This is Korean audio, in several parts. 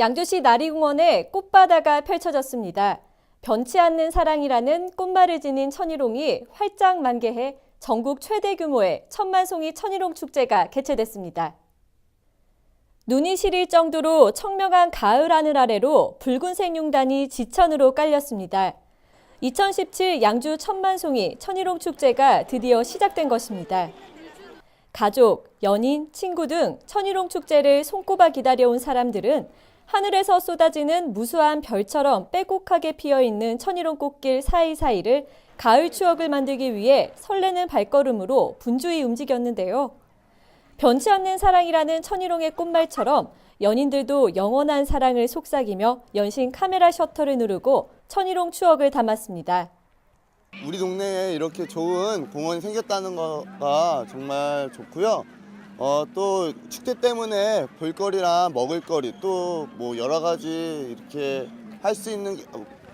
양주시 나리공원에 꽃바다가 펼쳐졌습니다. 변치 않는 사랑이라는 꽃말을 지닌 천일홍이 활짝 만개해 전국 최대 규모의 천만송이 천일홍 축제가 개최됐습니다. 눈이 시릴 정도로 청명한 가을 하늘 아래로 붉은색 융단이 지천으로 깔렸습니다. 2017 양주 천만송이 천일홍 축제가 드디어 시작된 것입니다. 가족, 연인, 친구 등 천일홍 축제를 손꼽아 기다려온 사람들은 하늘에서 쏟아지는 무수한 별처럼 빼곡하게 피어 있는 천일홍 꽃길 사이사이를 가을 추억을 만들기 위해 설레는 발걸음으로 분주히 움직였는데요. 변치 않는 사랑이라는 천일홍의 꽃말처럼 연인들도 영원한 사랑을 속삭이며 연신 카메라 셔터를 누르고 천일홍 추억을 담았습니다. 우리 동네에 이렇게 좋은 공원이 생겼다는 거가 정말 좋고요. 어, 또 축제 때문에 볼거리랑 먹을거리 또 뭐 여러 가지 이렇게 할 수 있는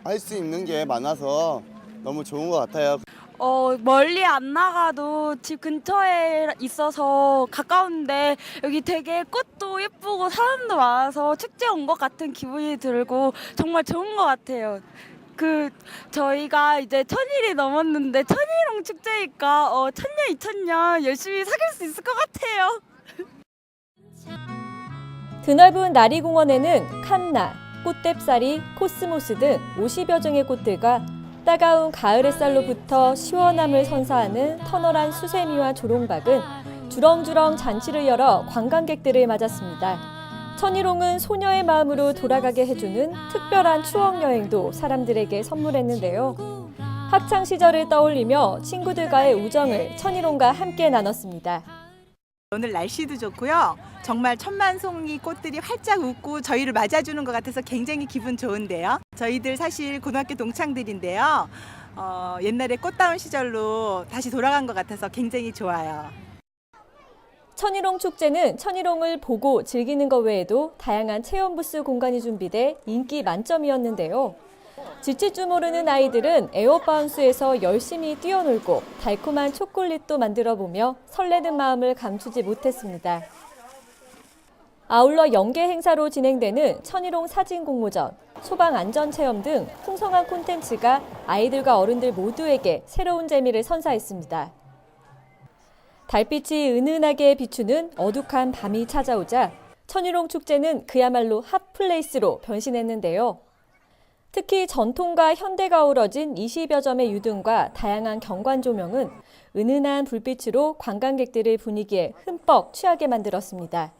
할 수 있는 게 많아서 너무 좋은 것 같아요. 어, 멀리 안 나가도 집 근처에 있어서 가까운데 여기 되게 꽃도 예쁘고 사람도 많아서 축제 온 것 같은 기분이 들고 정말 좋은 것 같아요. 그 저희가 이제 천일이 넘었는데 천일홍 축제니까 어, 천년 이천년 열심히 사귈 수 있을 것 같아요. 드넓은 나리공원에는 칸나, 꽃대살이, 코스모스 등 50여 종의 꽃들과 따가운 가을 햇살로부터 시원함을 선사하는 터널한 수세미와 조롱박은 주렁주렁 잔치를 열어 관광객들을 맞았습니다. 천일홍은 소녀의 마음으로 돌아가게 해주는 특별한 추억 여행도 사람들에게 선물했는데요. 학창 시절을 떠올리며 친구들과의 우정을 천일홍과 함께 나눴습니다. 오늘 날씨도 좋고요. 정말 천만송이 꽃들이 활짝 웃고 저희를 맞아주는 것 같아서 굉장히 기분 좋은데요. 저희들 사실 고등학교 동창들인데요. 어, 옛날에 꽃다운 시절로 다시 돌아간 것 같아서 굉장히 좋아요. 천일홍 축제는 천일홍을 보고 즐기는 것 외에도 다양한 체험 부스 공간이 준비돼 인기 만점이었는데요. 지칠 줄 모르는 아이들은 에어바운스에서 열심히 뛰어놀고 달콤한 초콜릿도 만들어 보며 설레는 마음을 감추지 못했습니다. 아울러 연계 행사로 진행되는 천일홍 사진 공모전, 소방 안전 체험 등 풍성한 콘텐츠가 아이들과 어른들 모두에게 새로운 재미를 선사했습니다. 달빛이 은은하게 비추는 어둑한 밤이 찾아오자 천일홍 축제는 그야말로 핫플레이스로 변신했는데요. 특히 전통과 현대가 어우러진 20여 점의 유등과 다양한 경관 조명은 은은한 불빛으로 관광객들의 분위기에 흠뻑 취하게 만들었습니다.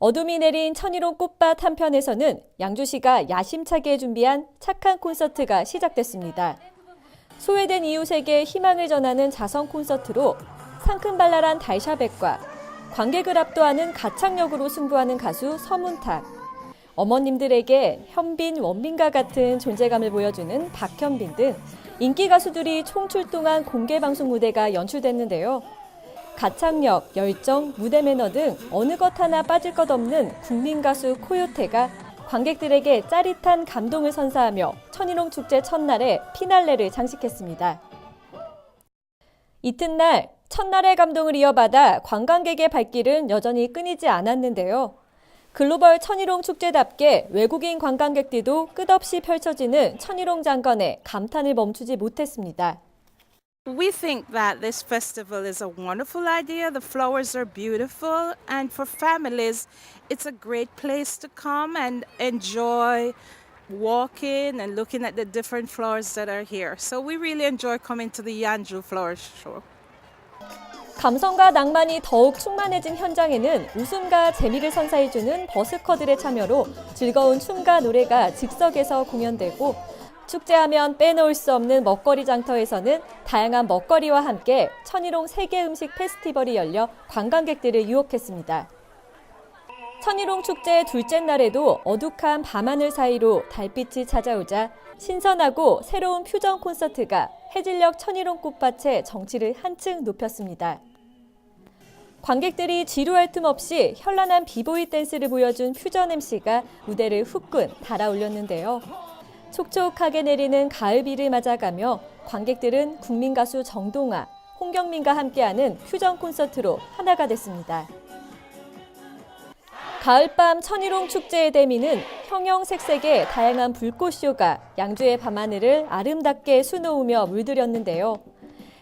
어둠이 내린 천일홍 꽃밭 한편에서는 양주시가 야심차게 준비한 착한 콘서트가 시작됐습니다. 소외된 이웃에게 희망을 전하는 자선 콘서트로 상큼발랄한 달샤백과 관객을 압도하는 가창력으로 승부하는 가수 서문탁, 어머님들에게 현빈, 원빈과 같은 존재감을 보여주는 박현빈 등 인기 가수들이 총출동한 공개 방송 무대가 연출됐는데요. 가창력, 열정, 무대 매너 등 어느 것 하나 빠질 것 없는 국민 가수 코요테가 관객들에게 짜릿한 감동을 선사하며 천일홍 축제 첫날에 피날레를 장식했습니다. 이튿날 첫날의 감동을 이어받아 관광객의 발길은 여전히 끊이지 않았는데요. 글로벌 천일홍 축제답게 외국인 관광객들도 끝없이 펼쳐지는 천일홍 장관에 감탄을 멈추지 못했습니다. We think that this festival is a wonderful idea. The flowers are beautiful, and for families, it's a great place to come and enjoy walking and looking at the different flowers that are here. So we really enjoy coming to the Yanju Flower Show. 감성과 낭만이 더욱 충만해진 현장에는 웃음과 재미를 선사해주는 버스커들의 참여로 즐거운 춤과 노래가 즉석에서 공연되고 축제하면 빼놓을 수 없는 먹거리 장터에서는 다양한 먹거리와 함께 천일홍 세계 음식 페스티벌이 열려 관광객들을 유혹했습니다. 천일홍 축제 둘째 날에도 어둑한 밤하늘 사이로 달빛이 찾아오자 신선하고 새로운 퓨전 콘서트가 해질녘 천일홍 꽃밭의 정치를 한층 높였습니다. 관객들이 지루할 틈 없이 현란한 비보이 댄스를 보여준 퓨전 MC가 무대를 후끈 달아올렸는데요. 촉촉하게 내리는 가을비를 맞아가며 관객들은 국민 가수 정동아, 홍경민과 함께하는 퓨전 콘서트로 하나가 됐습니다. 가을밤 천일홍 축제의 대미는 형형색색의 다양한 불꽃쇼가 양주의 밤하늘을 아름답게 수놓으며 물들였는데요.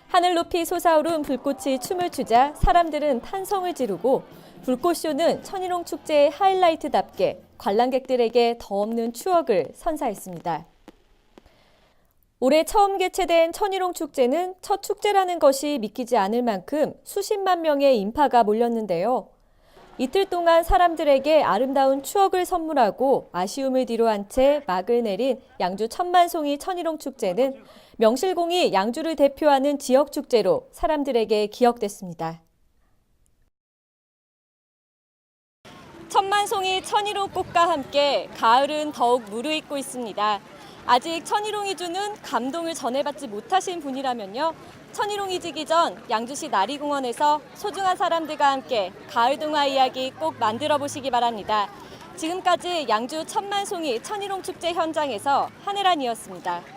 하늘 높이 솟아오른 불꽃이 춤을 추자 사람들은 탄성을 지르고 불꽃쇼는 천일홍 축제의 하이라이트답게 관람객들에게 더 없는 추억을 선사했습니다. 올해 처음 개최된 천일홍 축제는 첫 축제라는 것이 믿기지 않을 만큼 수십만 명의 인파가 몰렸는데요. 이틀 동안 사람들에게 아름다운 추억을 선물하고 아쉬움을 뒤로한 채 막을 내린 양주 천만송이 천일홍 축제는 명실공히 양주를 대표하는 지역 축제로 사람들에게 기억됐습니다. 천만송이 천일홍 꽃과 함께 가을은 더욱 무르익고 있습니다. 아직 천일홍이 주는 감동을 전해받지 못하신 분이라면요. 천일홍 이 지기 전 양주시 나리공원에서 소중한 사람들과 함께 가을 동화 이야기 꼭 만들어 보시기 바랍니다. 지금까지 양주 천만송이 천일홍 축제 현장에서 한혜란이었습니다.